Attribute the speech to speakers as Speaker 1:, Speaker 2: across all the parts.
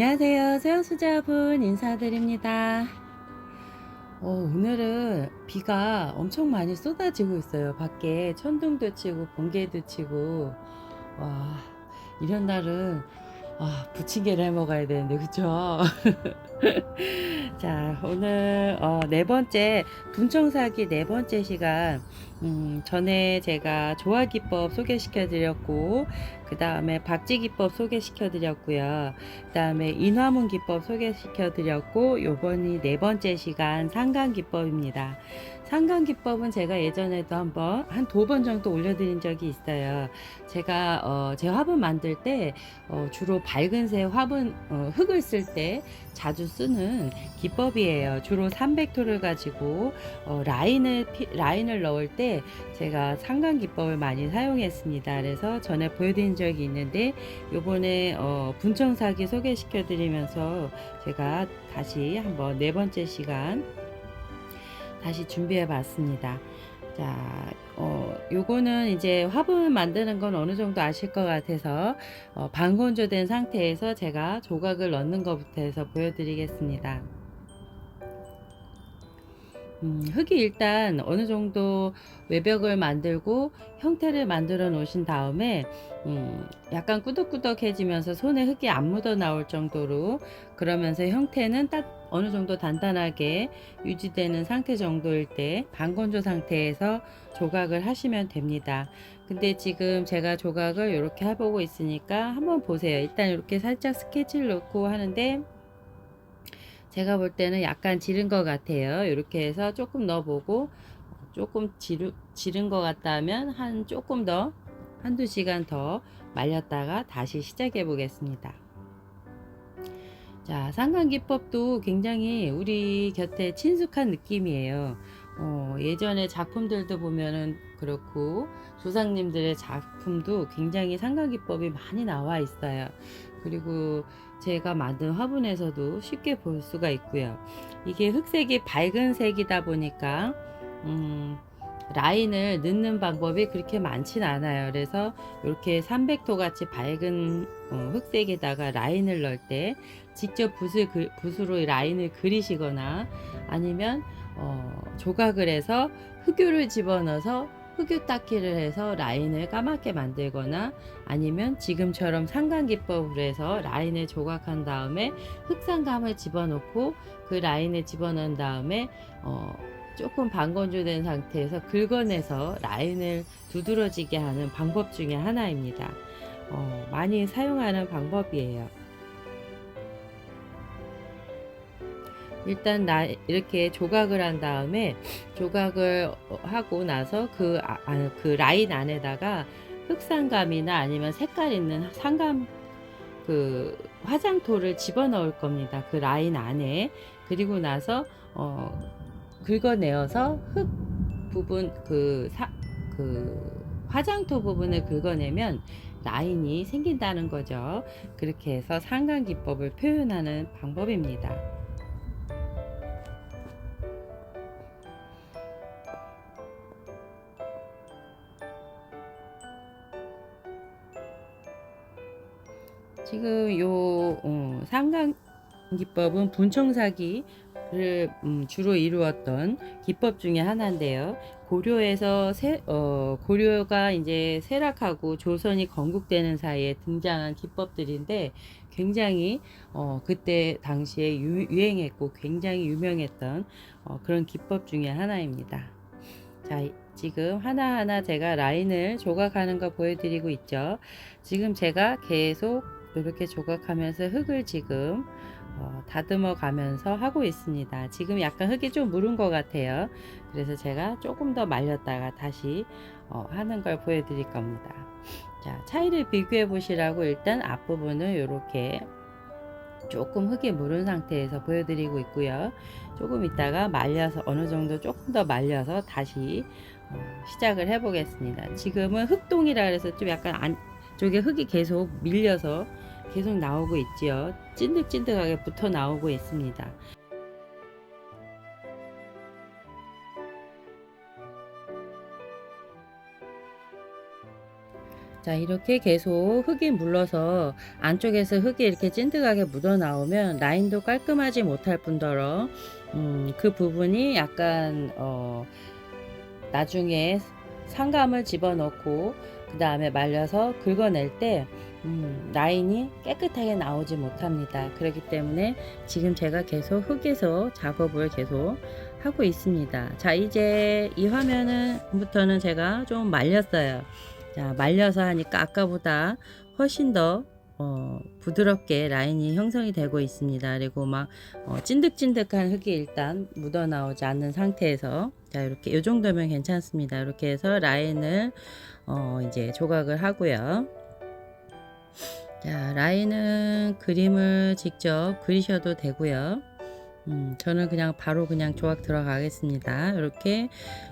Speaker 1: 안녕하세요. 소영수자분 인사드립니다. 어, 오늘은 비가 엄청 많이 쏟아지고 있어요. 밖에 천둥도 치고 번개도 치고 와 이런 날은 아, 부침개를 해 먹어야 되는데 그죠? 자 오늘 어, 네 번째 분청사기 네 번째 시간 음, 전에 제가 조화 기법 소개시켜 드렸고 그 다음에 박쥐기법 소개시켜 드렸고요. 그 다음에 인화문 기법 소개시켜 드렸고 요번이 네 번째 시간 상강 기법입니다. 상강 기법은 제가 예전에도 한번 한 두 번 정도 올려드린 적이 있어요. 제가 어, 제 화분 만들 때 어, 주로 밝은색 화분 어, 흙을 쓸 때 자주 쓰는 기법이에요. 주로 300토를 가지고 어, 라인을 피- 라인을 넣을 때 제가 상강 기법을 많이 사용했습니다. 그래서 전에 보여드린 적이 있는데 요번에 어, 분청사기 소개시켜 드리면서 제가 다시 한번 네 번째 시간 다시 준비해 봤습니다. 자, 어, 요거는 이제 화분 만드는 건 어느 정도 아실 것 같아서 어, 반건조된 상태에서 제가 조각을 넣는 것부터 해서 보여드리겠습니다. 음, 흙이 일단 어느 정도 외벽을 만들고 형태를 만들어 놓으신 다음에 음, 약간 꾸덕꾸덕해지면서 손에 흙이 안 묻어 나올 정도로 그러면서 형태는 딱 어느 정도 단단하게 유지되는 상태 정도일 때 반건조 상태에서 조각을 하시면 됩니다. 근데 지금 제가 조각을 이렇게 해보고 있으니까 한번 보세요. 일단 이렇게 살짝 스케치를 넣고 하는데 제가 볼 때는 약간 지른 것 같아요. 이렇게 해서 조금 넣어보고 조금 지르, 지른 것 같다면 한 조금 더 한두 시간 더 말렸다가 다시 시작해 보겠습니다. 자, 상관기법도 굉장히 우리 곁에 친숙한 느낌이에요. 어, 예전에 작품들도 보면은 그렇고 조상님들의 작품도 굉장히 상관기법이 많이 나와 있어요. 그리고 제가 만든 화분에서도 쉽게 볼 수가 있고요. 이게 흑색이 밝은 색이다 보니까 음, 라인을 넣는 방법이 그렇게 많진 않아요. 그래서 이렇게 300도 같이 밝은 어, 흑색에다가 라인을 넣을 때 직접 붓을 그, 붓으로 이 라인을 그리시거나 아니면 어, 조각을 해서 흑유를 집어넣어서 흑유 닦기를 해서 라인을 까맣게 만들거나 아니면 지금처럼 상간 기법으로 해서 라인을 조각한 다음에 흑상감을 집어넣고 그 라인에 집어넣은 다음에 어, 조금 반건조된 상태에서 긁어내서 라인을 두드러지게 하는 방법 중에 하나입니다. 어, 많이 사용하는 방법이에요. 일단 나 이렇게 조각을 한 다음에 조각을 하고 나서 그, 아, 아, 그 라인 안에다가 흑상감이나 아니면 색깔 있는 상감 그 화장토를 집어넣을 겁니다. 그 라인 안에 그리고 나서 어, 긁어내어서 흙 부분 그, 사, 그 화장토 부분을 긁어내면 라인이 생긴다는 거죠. 그렇게 해서 상관 기법을 표현하는 방법입니다. 지금 요 어, 상강 기법은 분청사기를 음, 주로 이루었던 기법 중에 하나인데요. 고려에서 세, 어, 고려가 이제 쇠락하고 조선이 건국되는 사이에 등장한 기법들인데 굉장히 어, 그때 당시에 유, 유행했고 굉장히 유명했던 어, 그런 기법 중에 하나입니다. 자, 지금 하나하나 제가 라인을 조각하는 거 보여드리고 있죠. 지금 제가 계속 이렇게 조각하면서 흙을 지금 어, 다듬어 가면서 하고 있습니다. 지금 약간 흙이 좀 무른 것 같아요. 그래서 제가 조금 더 말렸다가 다시 어, 하는 걸 보여드릴 겁니다. 자, 차이를 비교해 보시라고 일단 앞부분을 이렇게 조금 흙이 무른 상태에서 보여드리고 있고요. 조금 있다가 말려서 어느 정도 조금 더 말려서 다시 어, 시작을 해 보겠습니다. 지금은 흙동이라 그래서 좀 약간 안 쪽에 흙이 계속 밀려서 계속 나오고 있지요. 찐득찐득하게 붙어 나오고 있습니다. 자, 이렇게 계속 흙이 물러서 안쪽에서 흙이 이렇게 찐득하게 묻어 나오면 라인도 깔끔하지 못할 뿐더러 음, 그 부분이 약간 어, 나중에 상감을 집어넣고 그 다음에 말려서 긁어낼 때 음, 라인이 깨끗하게 나오지 못합니다. 그렇기 때문에 지금 제가 계속 흙에서 작업을 계속 하고 있습니다. 자, 이제 이 화면은부터는 제가 좀 말렸어요. 자, 말려서 하니까 아까보다 훨씬 더 어, 부드럽게 라인이 형성이 되고 있습니다. 그리고 막 어, 찐득찐득한 흙이 일단 묻어 나오지 않는 상태에서 자 이렇게 이 정도면 괜찮습니다. 이렇게 해서 라인을 어, 이제 조각을 하고요. 자 라인은 그림을 직접 그리셔도 되고요. 음, 저는 그냥 바로 그냥 조각 들어가겠습니다. 이렇게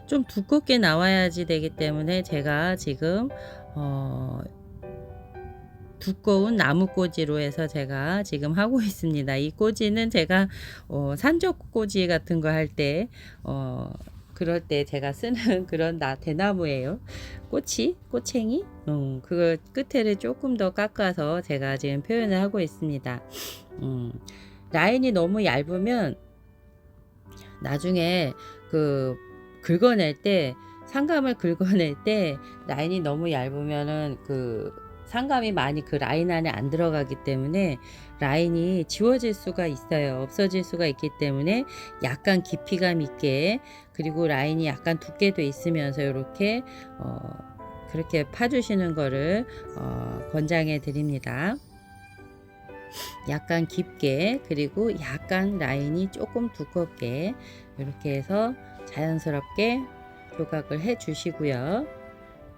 Speaker 1: 좀 두껍게 나와야지 되기 때문에 제가 지금 어, 두꺼운 나무 꼬지로 해서 제가 지금 하고 있습니다. 이 꼬지는 제가 어, 산적 꼬지 같은 거 할 때 어, 그럴 때 제가 쓰는 그런 나 대나무예요. 꼬치, 꼬챙이. 음, 그걸 끝에를 조금 더 깎아서 제가 지금 표현을 하고 있습니다. 음, 라인이 너무 얇으면 나중에 그 긁어낼 때 상감을 긁어낼 때 라인이 너무 얇으면은 그 상감이 많이 그 라인 안에 안 들어가기 때문에 라인이 지워질 수가 있어요. 없어질 수가 있기 때문에 약간 깊이감 있게 그리고 라인이 약간 두께 돼 있으면서 이렇게 어 그렇게 파주시는 거를 어 권장해 드립니다. 약간 깊게 그리고 약간 라인이 조금 두껍게 이렇게 해서 자연스럽게 조각을 해 주시고요.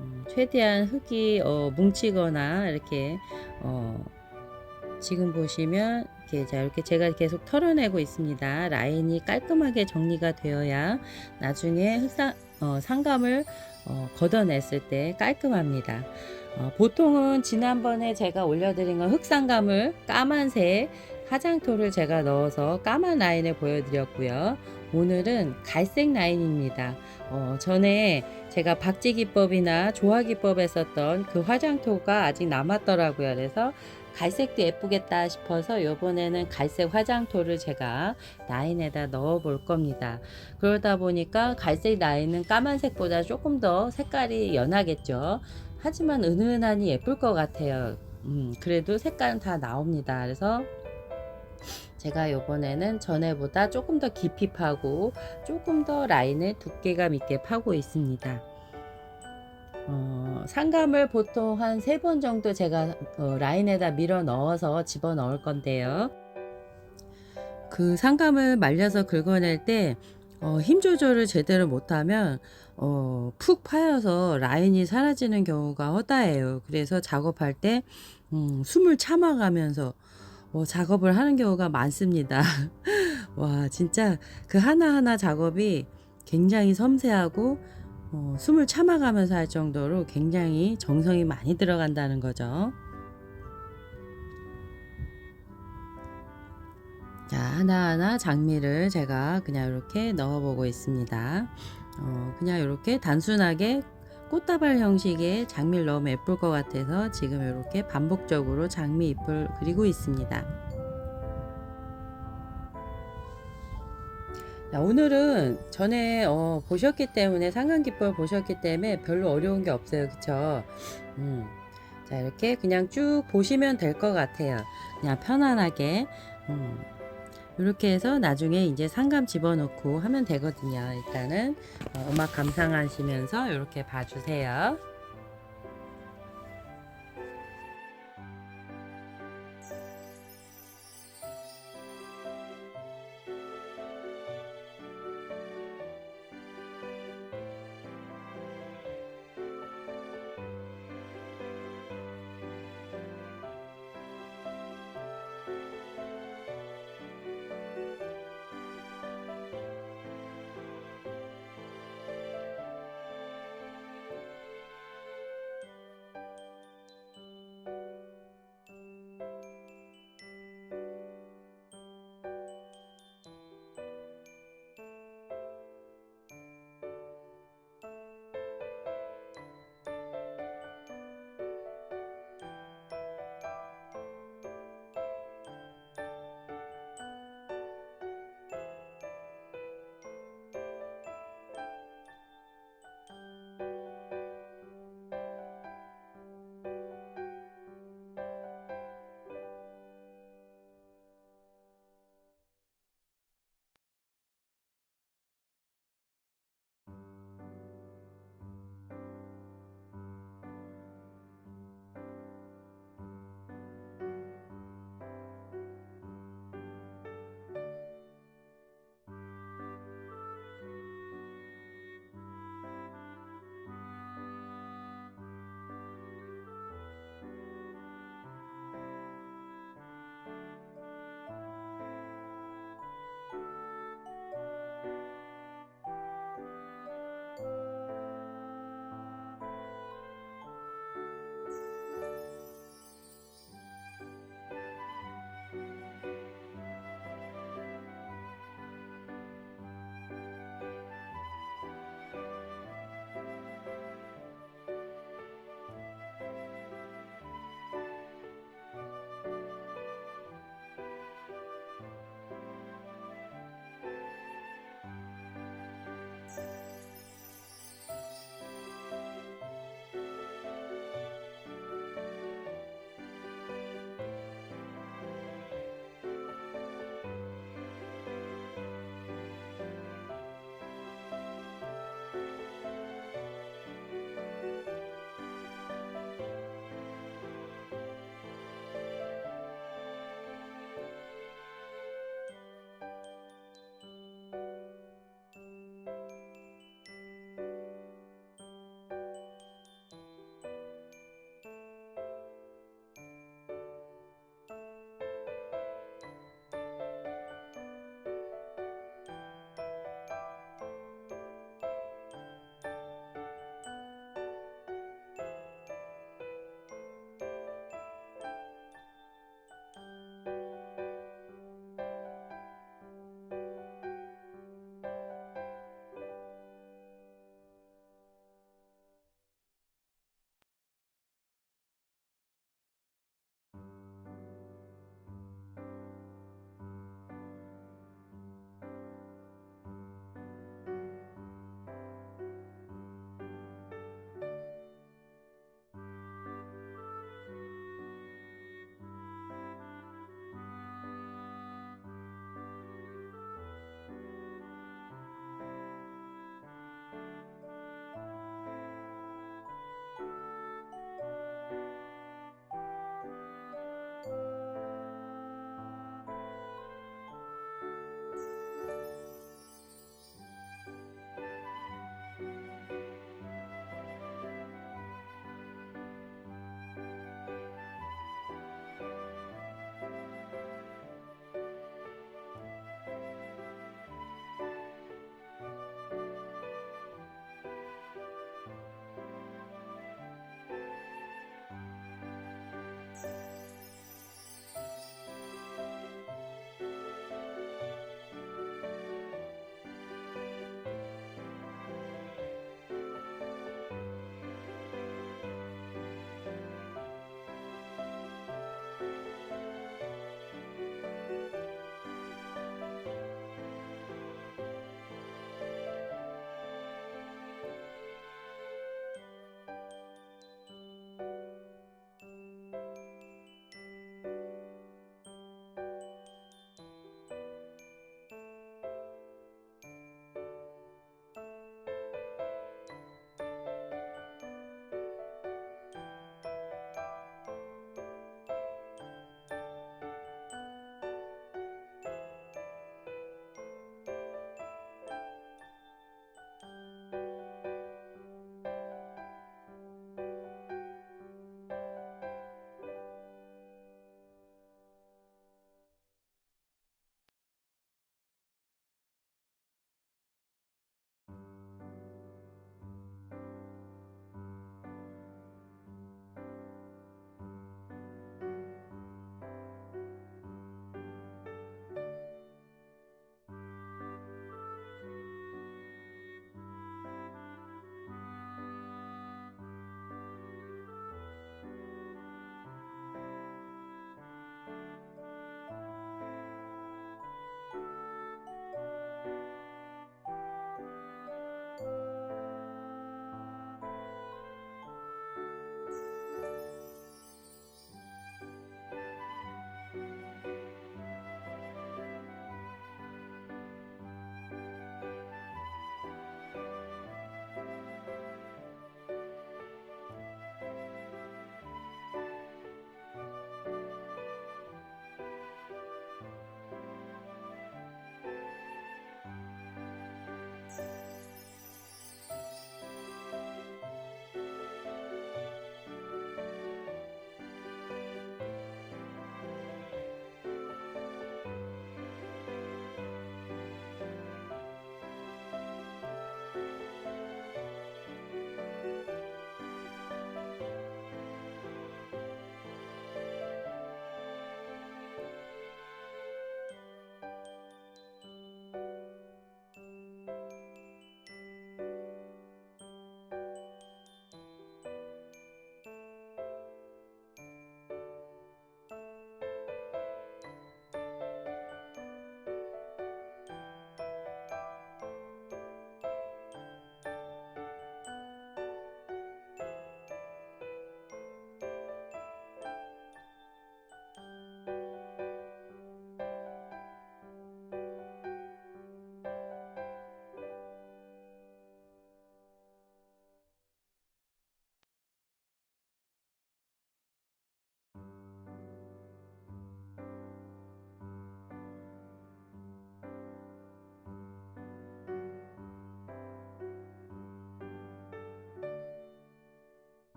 Speaker 1: 음, 최대한 흙이 어, 뭉치거나 이렇게 어, 지금 보시면 이렇게 자 이렇게 제가 계속 털어내고 있습니다. 라인이 깔끔하게 정리가 되어야 나중에 흙상 어, 상감을 어, 걷어냈을 때 깔끔합니다. 어, 보통은 지난번에 제가 올려드린 건 흑상감을 까만색 화장토를 제가 넣어서 까만 라인을 보여드렸고요. 오늘은 갈색 라인입니다. 어, 전에 제가 박지기법이나 조화기법에 썼던 그 화장토가 아직 남았더라고요. 그래서 갈색도 예쁘겠다 싶어서 이번에는 갈색 화장토를 제가 라인에다 넣어 볼 겁니다. 그러다 보니까 갈색 라인은 까만색보다 조금 더 색깔이 연하겠죠. 하지만 은은하니 예쁠 것 같아요. 음, 그래도 색깔은 다 나옵니다. 그래서 제가 요번에는 전에보다 조금 더 깊이 파고 조금 더 라인을 두께감 있게 파고 있습니다. 어, 상감을 보통 한 세 번 정도 제가 어, 라인에다 밀어 넣어서 집어 넣을 건데요. 그 상감을 말려서 긁어낼 때 어, 힘 조절을 제대로 못하면 어, 푹 파여서 라인이 사라지는 경우가 허다해요. 그래서 작업할 때 음, 숨을 참아가면서 어, 작업을 하는 경우가 많습니다. 와, 진짜 그 하나하나 작업이 굉장히 섬세하고 어, 숨을 참아가면서 할 정도로 굉장히 정성이 많이 들어간다는 거죠. 자, 하나하나 장미를 제가 그냥 이렇게 넣어보고 있습니다. 어, 그냥 이렇게 단순하게 꽃다발 형식의 장미를 넣으면 예쁠 것 같아서 지금 이렇게 반복적으로 장미 잎을 그리고 있습니다. 자, 오늘은 전에 어, 보셨기 때문에 상관기법을 보셨기 때문에 별로 어려운 게 없어요. 그쵸? 음. 자, 이렇게 그냥 쭉 보시면 될 것 같아요. 그냥 편안하게. 음. 이렇게 해서 나중에 이제 상감 집어넣고 하면 되거든요. 일단은 어, 음악 감상하시면서 이렇게 봐주세요.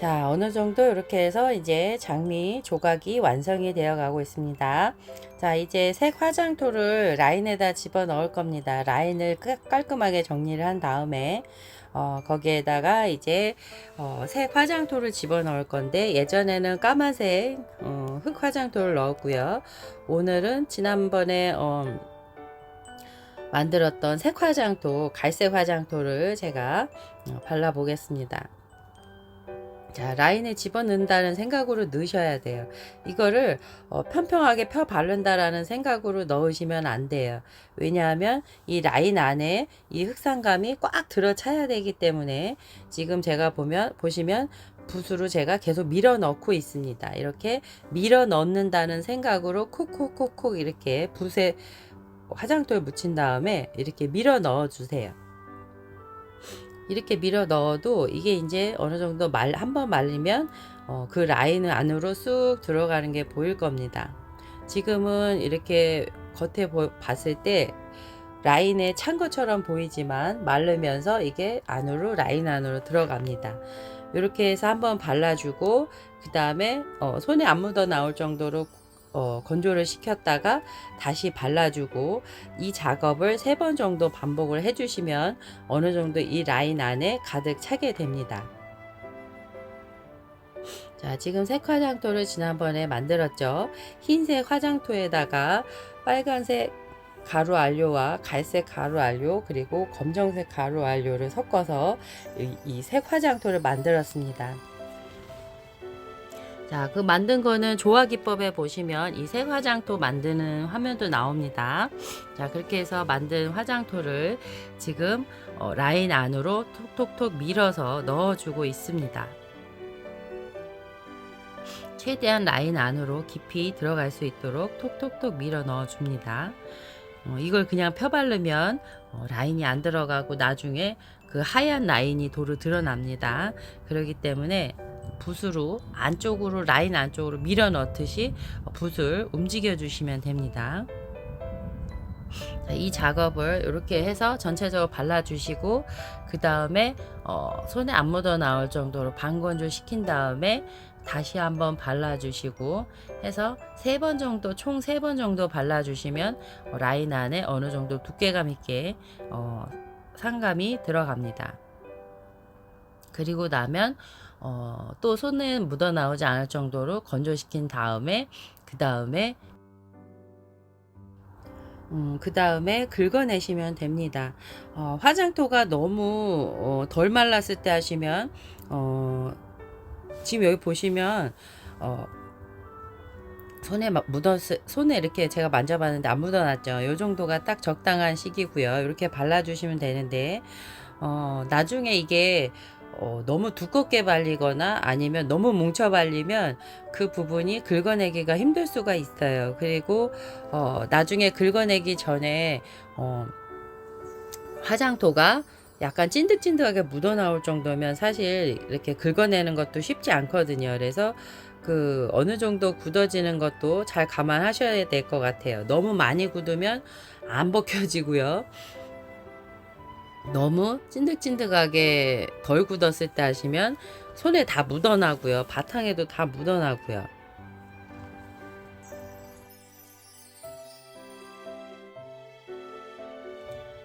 Speaker 1: 자, 어느 정도 이렇게 해서 이제 장미 조각이 완성이 되어 가고 있습니다. 자, 이제 색 화장토를 라인에다 집어 넣을 겁니다. 라인을 깔- 깔끔하게 정리를 한 다음에 어, 거기에다가 이제 어, 색 화장토를 집어 넣을 건데 예전에는 까만색 어, 흑 화장토를 넣었고요. 오늘은 지난번에 어, 만들었던 색 화장토, 갈색 화장토를 제가 어, 발라 보겠습니다. 자, 라인에 집어넣는다는 생각으로 넣으셔야 돼요. 이거를 어, 평평하게 펴 바른다라는 생각으로 넣으시면 안 돼요. 왜냐하면 이 라인 안에 이 흑상감이 꽉 들어차야 되기 때문에 지금 제가 보면 보시면 붓으로 제가 계속 밀어 넣고 있습니다. 이렇게 밀어 넣는다는 생각으로 콕콕콕콕 이렇게 붓에 화장토에 묻힌 다음에 이렇게 밀어 넣어 주세요. 이렇게 밀어 넣어도 이게 이제 어느 정도 말 한번 말리면 어, 그 라인 안으로 쑥 들어가는 게 보일 겁니다. 지금은 이렇게 겉에 보, 봤을 때 라인에 찬 것처럼 보이지만 마르면서 이게 안으로 라인 안으로 들어갑니다. 이렇게 해서 한번 발라주고 그 다음에 어, 손에 안 묻어 나올 정도로 어, 건조를 시켰다가 다시 발라주고 이 작업을 세 번 정도 반복을 해주시면 어느 정도 이 라인 안에 가득 차게 됩니다. 자, 지금 색 화장토를 지난번에 만들었죠. 흰색 화장토에다가 빨간색 가루 알료와 갈색 가루 알료 그리고 검정색 가루 알료를 섞어서 이 색 화장토를 만들었습니다. 자, 그 만든 거는 조화 기법에 보시면 이 색 화장토 만드는 화면도 나옵니다. 자, 그렇게 해서 만든 화장토를 지금 어, 라인 안으로 톡톡톡 밀어서 넣어주고 있습니다. 최대한 라인 안으로 깊이 들어갈 수 있도록 톡톡톡 밀어 넣어 줍니다. 어, 이걸 그냥 펴 바르면 어, 라인이 안 들어가고 나중에 그 하얀 라인이 도로 드러납니다. 그렇기 때문에 붓으로 안쪽으로 라인 안쪽으로 밀어 넣듯이 붓을 움직여 주시면 됩니다. 자, 이 작업을 이렇게 해서 전체적으로 발라주시고 그 다음에 어, 손에 안 묻어 나올 정도로 반건조 시킨 다음에 다시 한번 발라주시고 해서 세 번 정도 총 세 번 정도 발라주시면 어, 라인 안에 어느 정도 두께감 있게 어, 상감이 들어갑니다. 그리고 나면 어, 또 손에 묻어 나오지 않을 정도로 건조시킨 다음에 그 다음에 음, 그 다음에 긁어내시면 됩니다. 어, 화장토가 너무 어, 덜 말랐을 때 하시면 어, 지금 여기 보시면 어, 손에 막 묻었을 손에 이렇게 제가 만져봤는데 안 묻어놨죠. 요 정도가 딱 적당한 시기고요. 이렇게 발라주시면 되는데 어, 나중에 이게 어, 너무 두껍게 발리거나 아니면 너무 뭉쳐 발리면 그 부분이 긁어내기가 힘들 수가 있어요. 그리고 어, 나중에 긁어내기 전에 어, 화장토가 약간 찐득찐득하게 묻어 나올 정도면 사실 이렇게 긁어내는 것도 쉽지 않거든요. 그래서 그 어느 정도 굳어지는 것도 잘 감안하셔야 될 것 같아요. 너무 많이 굳으면 안 벗겨지고요. 너무 찐득찐득하게 덜 굳었을 때 하시면 손에 다 묻어나고요. 바탕에도 다 묻어나고요.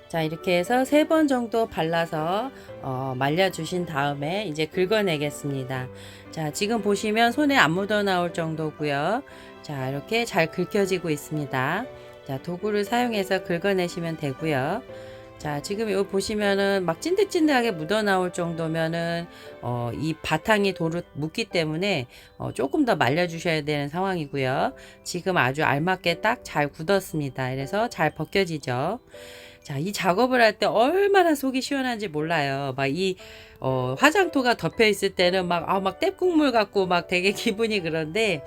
Speaker 1: 자 이렇게 해서 세 번 정도 발라서 어, 말려주신 다음에 이제 긁어내겠습니다. 자 지금 보시면 손에 안 묻어 나올 정도고요. 자 이렇게 잘 긁혀지고 있습니다. 자 도구를 사용해서 긁어내시면 되고요. 자 지금 여기 보시면은 막 찐득찐득하게 묻어 나올 정도면은 어, 이 바탕이 도로 묻기 때문에 어, 조금 더 말려 주셔야 되는 상황이고요. 지금 아주 알맞게 딱 잘 굳었습니다. 그래서 잘 벗겨지죠. 자, 이 작업을 할 때 얼마나 속이 시원한지 몰라요. 막 이 어, 화장토가 덮여 있을 때는 막 아, 막 떼국물 같고 막 되게 기분이 그런데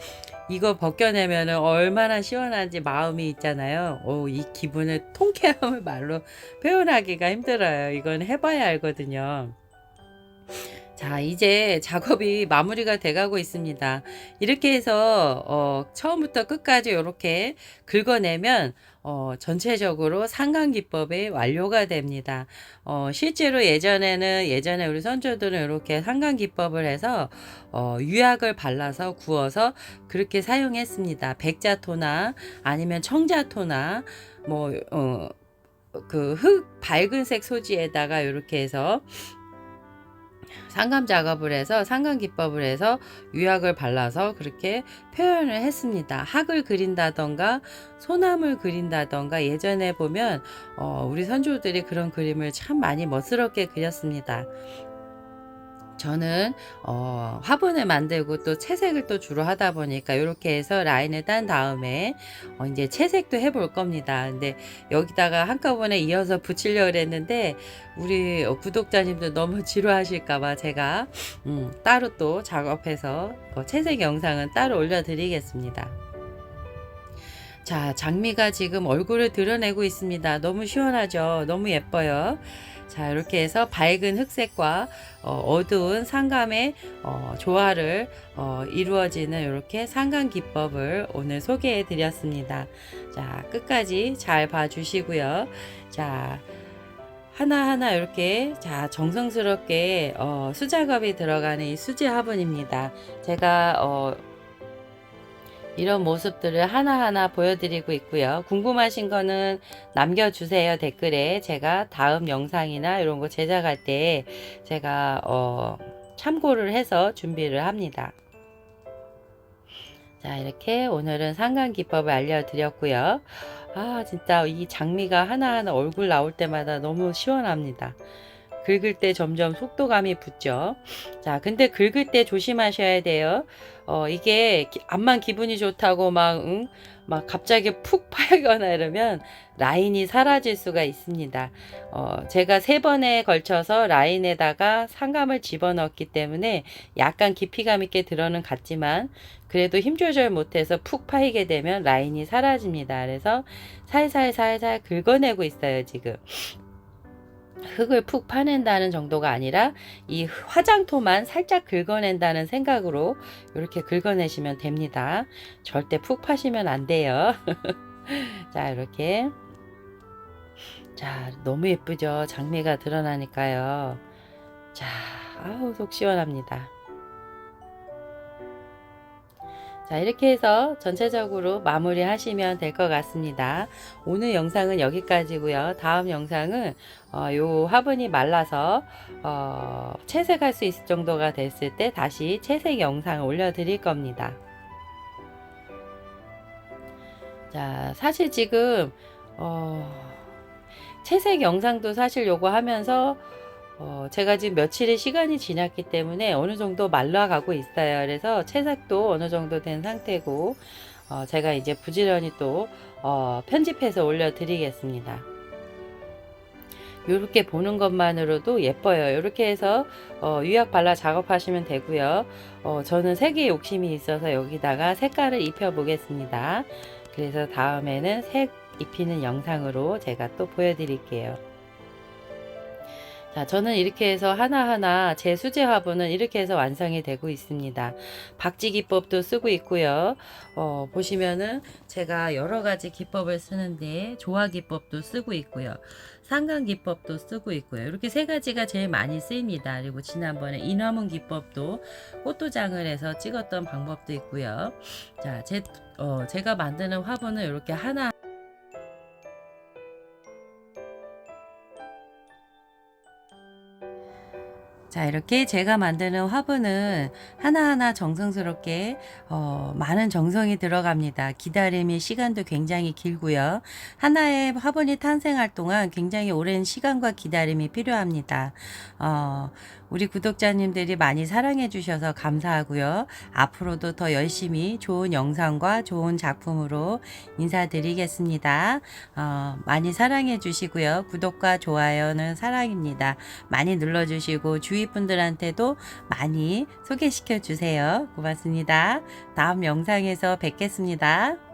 Speaker 1: 이거 벗겨내면은 얼마나 시원한지 마음이 있잖아요. 오, 이 기분을 통쾌함을 말로 표현하기가 힘들어요. 이건 해봐야 알거든요. 자, 이제 작업이 마무리가 돼가고 있습니다. 이렇게 해서 어, 처음부터 끝까지 이렇게 긁어내면 어, 전체적으로 상강기법이 완료가 됩니다. 어, 실제로 예전에는 예전에 우리 선조들은 이렇게 상강기법을 해서 어, 유약을 발라서 구워서 그렇게 사용했습니다. 백자토나 아니면 청자토나 뭐 어, 그흙 밝은색 소지에다가 이렇게 해서 상감 작업을 해서 상감 기법을 해서 유약을 발라서 그렇게 표현을 했습니다. 학을 그린다던가 소나무를 그린다던가 예전에 보면 어, 우리 선조들이 그런 그림을 참 많이 멋스럽게 그렸습니다. 저는 어, 화분을 만들고 또 채색을 또 주로 하다 보니까 이렇게 해서 라인을 딴 다음에 어, 이제 채색도 해볼 겁니다. 근데 여기다가 한꺼번에 이어서 붙이려고 했는데 우리 어, 구독자님들 너무 지루하실까봐 제가 음, 따로 또 작업해서 어, 채색 영상은 따로 올려드리겠습니다. 자, 장미가 지금 얼굴을 드러내고 있습니다. 너무 시원하죠? 너무 예뻐요. 자, 이렇게 해서 밝은 흑색과 어, 두운 상감의 어, 조화를 어, 이루어지는 이렇게 상감 기법을 오늘 소개해 드렸습니다. 자, 끝까지 잘 봐주시고요. 자, 하나하나 이렇게 자 정성스럽게 어, 수작업이 들어가는 이 수제 화분입니다. 제가 어, 이런 모습들을 하나하나 보여드리고 있고요. 궁금하신 거는 남겨주세요 댓글에 제가 다음 영상이나 이런 거 제작할 때 제가 어, 참고를 해서 준비를 합니다. 자 이렇게 오늘은 상관 기법을 알려드렸고요. 아 진짜 이 장미가 하나하나 얼굴 나올 때마다 너무 시원합니다. 긁을 때 점점 속도감이 붙죠. 자, 근데 긁을 때 조심하셔야 돼요. 어, 이게 기- 암만 기분이 좋다고 막, 응? 막 갑자기 푹 파거나 이러면 라인이 사라질 수가 있습니다. 어, 제가 세 번에 걸쳐서 라인에다가 상감을 집어넣었기 때문에 약간 깊이감 있게 들어는 갔지만 그래도 힘 조절 못해서 푹 파이게 되면 라인이 사라집니다. 그래서 살살살살 긁어내고 있어요, 지금. 흙을 푹 파낸다는 정도가 아니라 이 화장토만 살짝 긁어낸다는 생각으로 이렇게 긁어내시면 됩니다. 절대 푹 파시면 안 돼요. 자, 이렇게. 자, 너무 예쁘죠? 장미가 드러나니까요. 자, 아우, 속 시원합니다. 자, 이렇게 해서 전체적으로 마무리 하시면 될 것 같습니다. 오늘 영상은 여기까지고요. 다음 영상은 어, 요 화분이 말라서 어, 채색할 수 있을 정도가 됐을 때 다시 채색 영상을 올려 드릴 겁니다. 자, 사실 지금 어, 채색 영상도 사실 요거 하면서 어, 제가 지금 며칠의 시간이 지났기 때문에 어느 정도 말라가고 있어요. 그래서 채색도 어느 정도 된 상태고 어, 제가 이제 부지런히 또 어, 편집해서 올려드리겠습니다. 이렇게 보는 것만으로도 예뻐요. 이렇게 해서 어, 유약 발라 작업하시면 되고요. 어, 저는 색에 욕심이 있어서 여기다가 색깔을 입혀 보겠습니다. 그래서 다음에는 색 입히는 영상으로 제가 또 보여드릴게요. 자, 저는 이렇게 해서 하나하나 제 수제 화분은 이렇게 해서 완성이 되고 있습니다. 박지 기법도 쓰고 있고요. 어, 보시면은 제가 여러 가지 기법을 쓰는데 조화 기법도 쓰고 있고요. 상강 기법도 쓰고 있고요. 이렇게 세 가지가 제일 많이 쓰입니다. 그리고 지난번에 인화문 기법도 꽃도장을 해서 찍었던 방법도 있고요. 자, 제, 어, 제가 만드는 화분은 이렇게 하나 자, 이렇게 제가 만드는 화분은 하나하나 정성스럽게 어, 많은 정성이 들어갑니다. 기다림의 시간도 굉장히 길고요. 하나의 화분이 탄생할 동안 굉장히 오랜 시간과 기다림이 필요합니다. 어, 우리 구독자님들이 많이 사랑해 주셔서 감사하고요. 앞으로도 더 열심히 좋은 영상과 좋은 작품으로 인사드리겠습니다. 어, 많이 사랑해 주시고요. 구독과 좋아요는 사랑입니다. 많이 눌러주시고 주위 분들한테도 많이 소개시켜 주세요. 고맙습니다. 다음 영상에서 뵙겠습니다.